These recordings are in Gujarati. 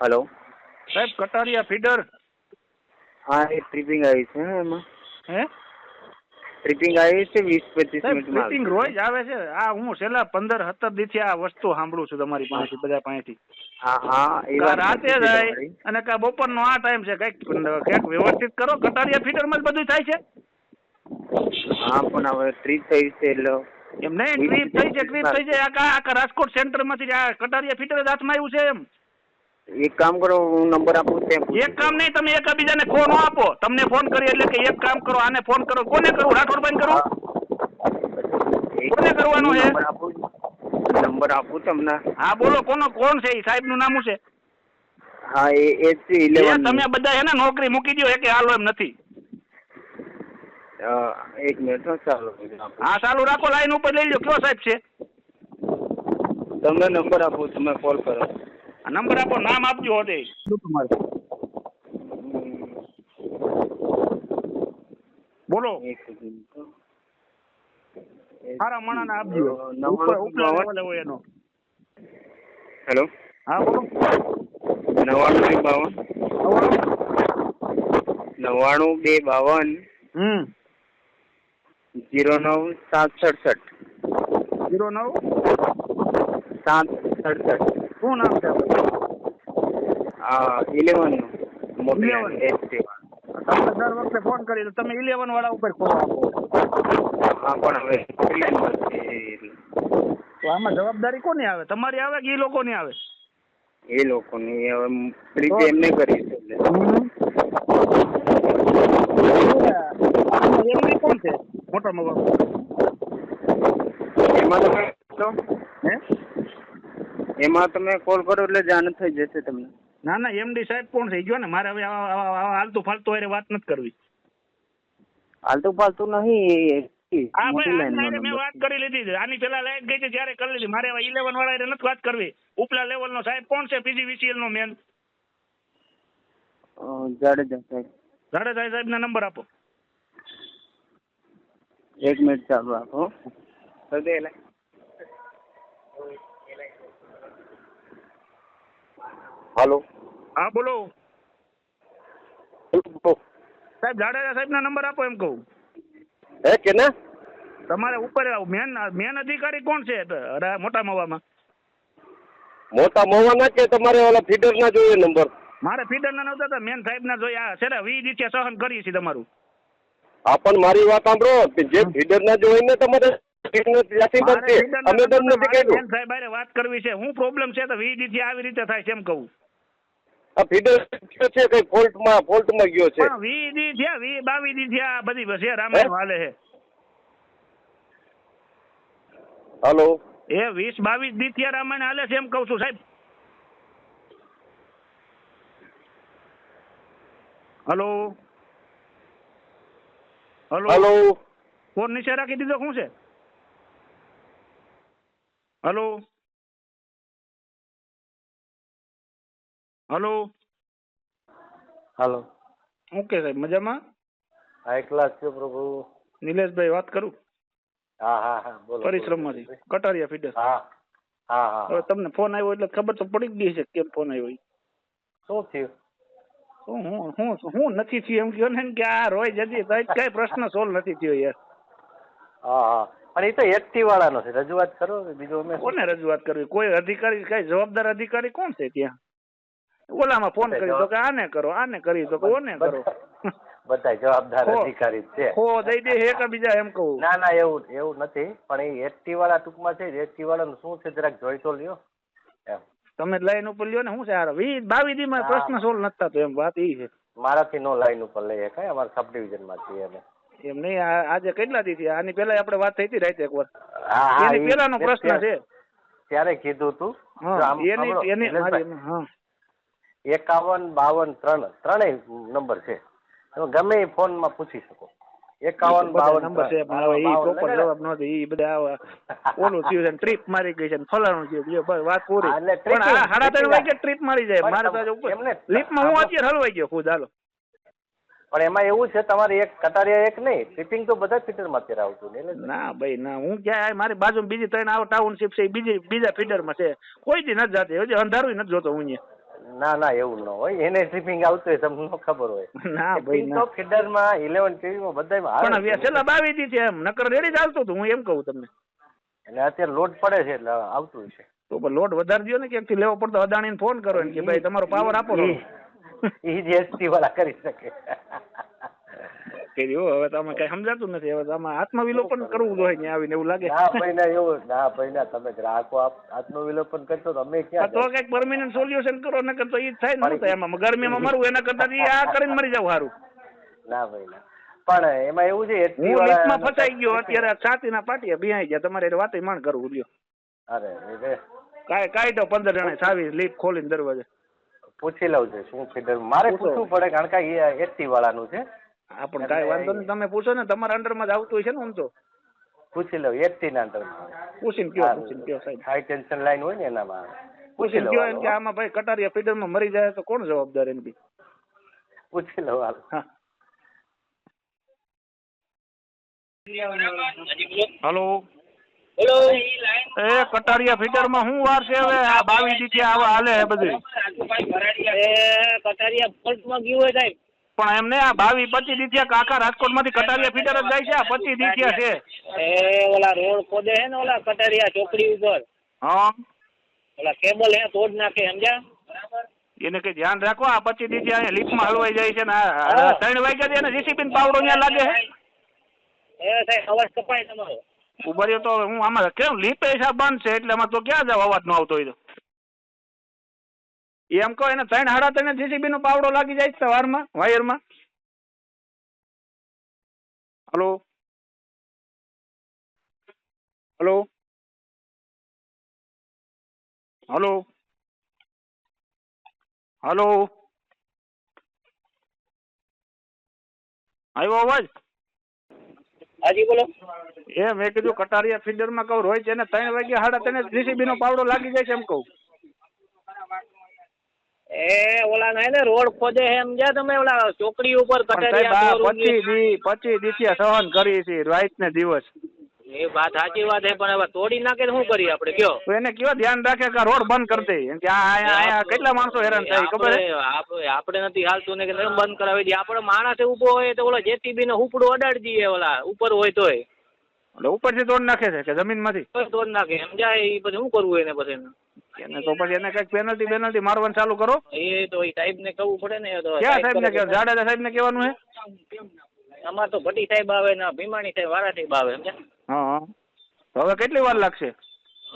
હલો સાહેબ કટારિયા ફીડર. હા એ ટ્રીપિંગ આવી છે ને એમાં. હે? ટ્રીપિંગ આવી છે વીસ પચીસ મિનિટમાં ફિટિંગ રોજ આવે છે. આ હું છેલ્લા પંદર સત્તર દિવસથી આ વસ્તુ સાંભળું છું તમારી પાસેથી બધા પાસેથી. હા હા એ કા વાત રાતે જાય અને કા બપોરનો આ ટાઈમ છે કંઈક કંઈક વ્યવસ્થિત કરો કટારિયા ફીડરમાં જ બધું થાય છે? હા પણ હવે ટ્રીપ થઈ છે એટલે એમ નહીં ટ્રીપ થઈ છે ટ્રીપ થઈ છે. આખા આખા રાજકોટ સેન્ટરમાંથી માંથી આ કટારિયા ફીટર જ હાથમાં આવ્યું છે એમ. એક કામ કરો હું નંબર આપું પૂછી. એક કામ નહીં તમે એકબીજાને ફોન આપો. તમને ફોન કરી એટલે કે એક કામ કરો આને ફોન કરો. કોને કરું? રાઠોડભાઈ કરું? કોને કરવાનો છે? નંબર આપું તમને. હા બોલો કોનો કોણ છે એ સાહેબનું નામ છે? હા એ એ જ છે તમે બધા હે ને નોકરી મૂકી દો કે હાલો એમ નથી. એક મિનિટ ચાલો. હા ચાલુ રાખો લાઈન ઉપર લઈ લો કયો સાહેબ છે? તમને નંબર આપું તમે કોલ કરો. નંબર આપો નામ આપજો હોતે બોલો. મિનિટ હો. સારા માણાને આપજો. ઉપર હોય એનો. હેલો? હા બોલો. નવાણું બે બાવન. નવ્વાણું બે બાવન. હમ. જીરો નવ સાત સડસઠ. જીરો નવ? સાત સડસઠ. શું નામ છે ઇલેવન મોટી 11. દર વખતે ફોન કરી તમે ઇલેવન વાળા ઉપર ફોન આપો. હા પણ હવે ઇલેવન તો આમાં જવાબદારી કોની આવે? તમારી આવે કે એ લોકોની આવે? એ લોકોની હવે ટ્રીપ એમને કરી એટલે. કોણ છે? મોટા બાબુ એમાં તમે તો હે? એમાં તમે કોલ કરો એટલે જાણ થઈ જશે તમને. ના ના એમડી સાહેબ કોણ થઈ ગયો ને મારે હવે હાલતું ફાલતું હારે વાત નથી કરવી. હાલતું ફાલતું નહીં હા ભાઈ મેં વાત કરી લીધી આની પેલા લાઈટ ગઈ છે ત્યારે કરી લીધી. મારે ઇલેવન વાળા નથી વાત કરવી. ઉપલા લેવલ નો સાહેબ કોણ છે? પીજીવીસીએલ નો મેન જાડેજા સાહેબ. જાડેજા સાહેબ ના નંબર આપો. એક મિનિટ ચાલુ રાખો. હો. કરી દે એટલે. હાલો. હા બોલો. સાહેબ જાડેજા સાહેબ ના નંબર આપો એમ કહું. હે કે ના તમારે ઉપર મેન મેન અધિકારી કોણ છે? મોટા મવામાં. મોટા મોવાના કે તમારે ઓલા ફીડર ના જોઈએ નંબર? મારે ફીડર ના નહોતા તો મેન સાહેબ ના જોઈએ. આ છે ને વી દિવસે સહન કરીએ છીએ તમારું. હા પણ મારી વાત સાંભળો. જે ફીડર ના જોઈએ ને તમારે અમે તમને સાહેબ વાત કરવી છે. હું પ્રોબ્લેમ છે તો વી દિવસે આવી રીતે થાય છે એમ કહું. આ ફીડર ગયો છે કઈ ફોલ્ટમાં ફોલ્ટમાં ગયો છે? વી દી થયા વી બાવી દી થયા આ બધી છે રામાયણ હાલે છે હાલો? એ વીસ બાવીસ દી થયા રામાયણ હાલે છે એમ કહું છું સાહેબ. હલો? હલો? હલો? ફોન નીચે રાખી દીધો શું છે? હલો? હલો. હાલો. ઓકે સાહેબ મજામાં? હા ક્લાસ છો પ્રભુ. નિલેશભાઈ વાત કરું? હા હા હા બોલો પરિશ્રમમાંથી. કટારિયા ફીડર. હા હા હા હવે તમને ફોન આવ્યો એટલે ખબર તો પડી જ ગઈ છે કેમ ફોન આવ્યો શું થયું? શું હું હું હું નથી થયું એમ કહો ને કે આ રોય જતી કઈ પ્રશ્ન સોલ્વ નથી થયો યાર. હા હા. પણ એ તો એક્ટિવ વાળાનો છે. રજૂઆત કરો બીજો અમે કોને રજૂઆત કરવી? કોઈ અધિકારી કઈ જવાબદાર અધિકારી કોણ છે ત્યાં? ઓલામાં ફોન કરી દો કે આને કરો આને કરી દો કે ઓને કરો. બધા જવાબદાર અધિકારી છે. હો દઈ દે એકબીજા એમ કહું. ના ના એવું એવું નથી પણ એ એક્ટિવ વાળા ટૂંકમાં છે એક્ટિવ વાળાનું શું છે જરાક જોઈ તો લ્યો તમે લાઈન ઉપર લ્યો ને શું છે હાર. વીસ બાવી દી માં પ્રશ્ન સોલ્વ નથી થતો એમ વાત ઈ છે. મારાથી નો લાઈન ઉપર લઈએ કઈ અમારા સબ ડિવિઝનમાં છીએ અમે એમ નહીં આજે કેટલા દી થયા? આની પેલા આપણે વાત થઈ હતી રાતે એક વાર હા એની ઈ પેલાનો પ્રશ્ન છે. ત્યારે કીધું તું. હા એની એની હા. એકાવન બાવન ત્રણ ત્રણેય નંબર છે. તમે ગમે એ ફોનમાં પૂછી શકો. એકાવન બાવન નંબર છે પ્રોપર જવાબ નો એ બધા ઓલું થયું છે ટ્રીપ મારી ગઈ છે ફલાણું થયું છે બસ વાત પૂરી. પણ સાડા ત્રણ વાગે ટ્રીપ મારી જાય મારે તો ઉપર. લીપમાં હું અત્યારે હલવાઈ ગયો ખુદ હાલો. પણ એમાં એવું છે તમારે એક કટારિયા એક નહીં ટ્રીપિંગ તો બધા ફીટરમાં અત્યારે આવતું ને ના ભાઈ ના હું ક્યાં મારી બાજુ બીજી ત્રણ આવો ટાઉનશીપ છે બીજી બીજા ફીડરમાં છે. કોઈ દી નથી જાતી હજી અંધારું નથી જોતો હું અહીંયા. ના ના એવું ન હોય. એને ટ્રીપિંગ આવતું હોય તમને ન ખબર હોય. ના ભાઈ ના. ફીડરમાં ઇલેવન ટીવીમાં બધામાં પણ આવે હવે છેલ્લા બાવીસ દી છે એમ. નકર રેડી જ આવતું હતું હું એમ કહું તમને. એટલે અત્યારે લોડ પડે છે એટલે આવતું છે તો પણ લોડ વધારી દો ને ક્યાંકથી લેવો પડતો અદાણીને ફોન કરો ને કે ભાઈ તમારો પાવર આપો તો. એ જ એસટી વાળા કરી શકે. કર્યું હવે તમે કઈ સમજાતું નથી. હવે તમે આત્મવિલોપન કરવું જોઈએ ત્યાં આવીને એવું લાગે. ના ભાઈ ના એવું ના ભાઈ ના તમે ગ્રાહકો આત્મવિલોપન કરશો તો અમે ક્યાં તો કંઈક પરમિનન્ટ સોલ્યુશન કરો ને તો ઈ થાય ને થાય એમાં ગરમીમાં મરવું એના કરતા આ કરીને મરી જાવ સારું ના ભાઈ ના. પણ એમાં એવું છે હું લીફમાં ફસાઈ ગયો અત્યારે છાતીના પાટીએ બિહાઈ ગયા તમારે વાત માંડ કરવું લ્યો અરે કાય કાઢો પંદર જણા સાવી લીફ ખોલીને દરવાજે. પૂછી લઉં છે શું ફીડર મારે પૂછવું પડે કારણ કે એસટી વાળાનું છે. હા પણ કાંઈ વાંધો નહીં. તમે પૂછો ને તમારા અંડરમાં જ આવતું હોય છે ને આમ તો પૂછી લઉં થી ના અંદર પૂછીને કયો પૂછીને કયો સાહેબ. હાઈ ટેન્શન લાઈન હોય ને એનામાં. પૂછી પૂછીને લઉં કયો એમ કે આમાં ભાઈ કટારિયા ફીડરમાં મરી જાય તો કોણ જવાબદાર એમ બી પૂછી લઉં હાલો. હા. હલો. બોલો એ કટારિયા ફીડરમાં શું વાર છે હવે? આ બાવી દી આવા હાલે છે બધું. એ કટારિયા ફોલ્ટમાં ગયું હોય સાહેબ. પણ એમને આ બાવી પચી દીથિયા કાકા રાજકોટમાંથી કટારિયા ફીટર જ જાય છે આ પચી દીથિયા છે. એ ઓલા રોડ ખોદે હે ને ઓલા કટારિયા ચોકડી ઉપર. હા. ઓલા કેબલ હે તોડ નાખે સમજ્યા? એને કઈ ધ્યાન રાખો આ પચી દીથિયા અહીંયા લીફમાં હલવાઈ જાય છે ને ત્રણ વાગ્યા થી એને જીસીબી પાવડો ત્યાં લાગે હે એ સાહેબ અવાજ કપાય તમારો. ઊભા રહ્યો તો હું આમાં કેમ લીપે હિસાબ બંધ છે? એટલે એમાં તો ક્યાં જાવ અવાજ નો આવતો હોય તો? એમ કહો એને ત્રણ સાડા ત્રણ જીસીબી નો પાવડો લાગી જાય છે વારમાં વાયરમાં. હલો? હલો? હલો? હલો? આવ્યો અવાજ? હાજી બોલો. એ મેં કીધું કટારિયા ફીડરમાં કહું રોય છે ને ત્રણ વાગ્યા સાડા ત્રણ જીસીબી નો પાવડો લાગી જાય છે એમ કહું. એ ઓલા ને ને રોડ ખોદે એમ સમજ્યા તમે ઓલા ચોકડી ઉપર કટારિયા પચી દી પચી દીથિયા સહન કરી છે રાઈટ ને દિવસ. એ વાત સાચી વાત છે પણ હવે તોડી નાખે શું કરીએ આપણે કયો? એને કયો ધ્યાન રાખે કે રોડ બંધ કરી દે? એમ કે આ અહીંયા કેટલા માણસો હેરાન થાય ખબર આપણે નથી હાલતું ને કે બંધ કરાવી દઈએ આપણે માણસે ઊભો હોય તો ઓલો જેસીબી ને ઉપડું અડાડી દઈએ ઓલા ઉપર હોય તોય. એટલે ઉપરથી તોડ નાખે છે કે જમીનમાંથી? માંથી તોડ નાખે સમજાય એ પછી શું કરવું એને પછી? એને તો પછી એને કંઈક પેનલ્ટી પેનલ્ટી મારવાનું ચાલુ કરો. એ તો એ સાહેબ ને કહવું પડે ને ક્યાં સાહેબ ને કહેવાય જાડેજા સાહેબ ને કહેવાનું હે? અમાર તો ભટ્ટી સાહેબ આવે ને ભીમાણી સાહેબ વાળા સાહેબ આવે સમજ્યા હા હવે કેટલી વાર લાગશે?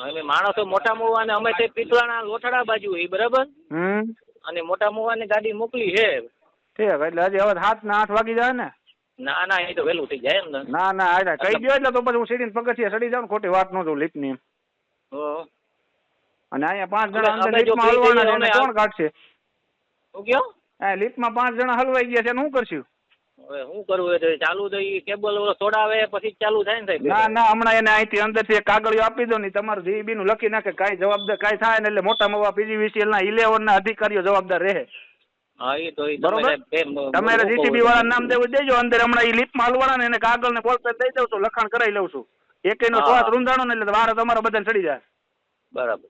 હવે માણસો મોટા મોવા ને અમે તે પીપળાના લોઠડા બાજુ એ બરાબર? હમ. અને મોટા મુવાની ગાડી મોકલી છે ઠીક એટલે હજી હવે સાત ને આઠ વાગી જાય ને? ના ના એ તો વહેલું થઈ જાય એમ ને ના ના કહી દો એટલે તો પછી હું સીડીને પગથિયા સડી જાઉં ખોટી વાત ન જોઉં લીપની એમ. હો. અને અહીંયા પાંચ જણા અંદર લીફ્ટમાં હલવાના છે કોણ કાઢશે? શું કયો? હા લિફ્ટમાં પાંચ જણા હલવાઈ ગયા છે શું કરશું? હવે શું કરવું એ ચાલુ તો એ કેબલ ઓલો તોડાવે પછી ચાલુ થાય ને સાહેબ. ના ના હમણાં એને અહીંથી અંદરથી એક કાગળિયો આપી દો ને તમારું જીબી નું લખી નાખે કાંઈ જવાબદાર કાંઈ થાય ને એટલે મોટા મોટા પીજીવીસીએલ ના ઇલેવન ના અધિકારીઓ જવાબદાર રહે. હા એ તો બરોબર? તમારે જીટીબી જીસીબી વાળા નામ દેવું દેજો અંદર હમણાં એ લીફમાં હલવાના ને એને કાગળ ને બોલપેન દઈ દઉં છું લખાણ કરાવી લઉં છું. એક નો. શ્વાસ રૂંધાણો ને એટલે વારે તમારા બધા ચડી જાય. બરાબર.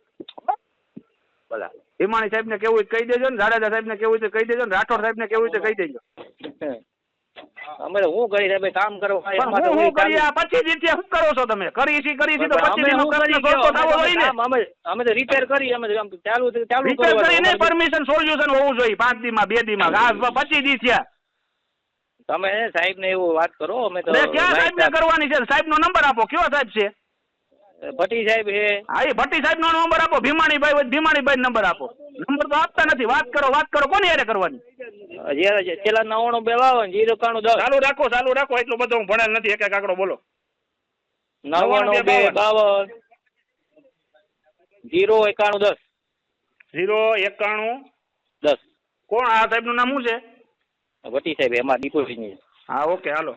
બરાબર. હિમાણી સાહેબ ને કેવું કહી દેજો ને જાડેજા સાહેબ ને કેવું કહી દેજો ને રાઠોડ સાહેબ ને કેવું કહી દેજો. અમે હું કરી સાહેબ કામ પણ હું હું કરી આ પચીસ દીથી શું કરો છો તમે? કરી છી કરી છી તો પણ પચીસ અમે નો પ્રશ્ન કરી સોલ્વ થવો ગયો? ને. અમે તો રિપેર કરી અમે ચાલુ ચાલુ રિપેર. કરીને પરમિશન સોલ્યુશન હોવું જોઈએ પાંચ દી માં બે દી માં આ પચીસ દી થયા તમે સાહેબ ને એવું વાત કરો અમે તો ક્યાં સાહેબ ને કરવાની છે? સાહેબ નો નંબર આપો કયો સાહેબ છે? ભટ્ટી સાહેબ હે હા એ ભટ્ટી સાહેબ નો નંબર આપો ભીમાણીભાઈ હોય ભીમાણીભાઈ નંબર આપો. નંબર તો આપતા નથી. વાત કરો વાત કરો. કોની યારે કરવાની? છેલ્લા નવાણું બે વાવન જીરો કાણું દસ. ચાલુ રાખો ચાલુ રાખો. એટલું બધું હું ભણેલ નથી. એક એક આંકડો બોલો. નવાણું બે બાવન. જીરો એકાણું દસ. જીરો એકાણું દસ. કોણ? આ સાહેબનું નામ શું છે? ભટ્ટી સાહેબ એમાં ડિપોઝિટ હા ઓકે હાલો.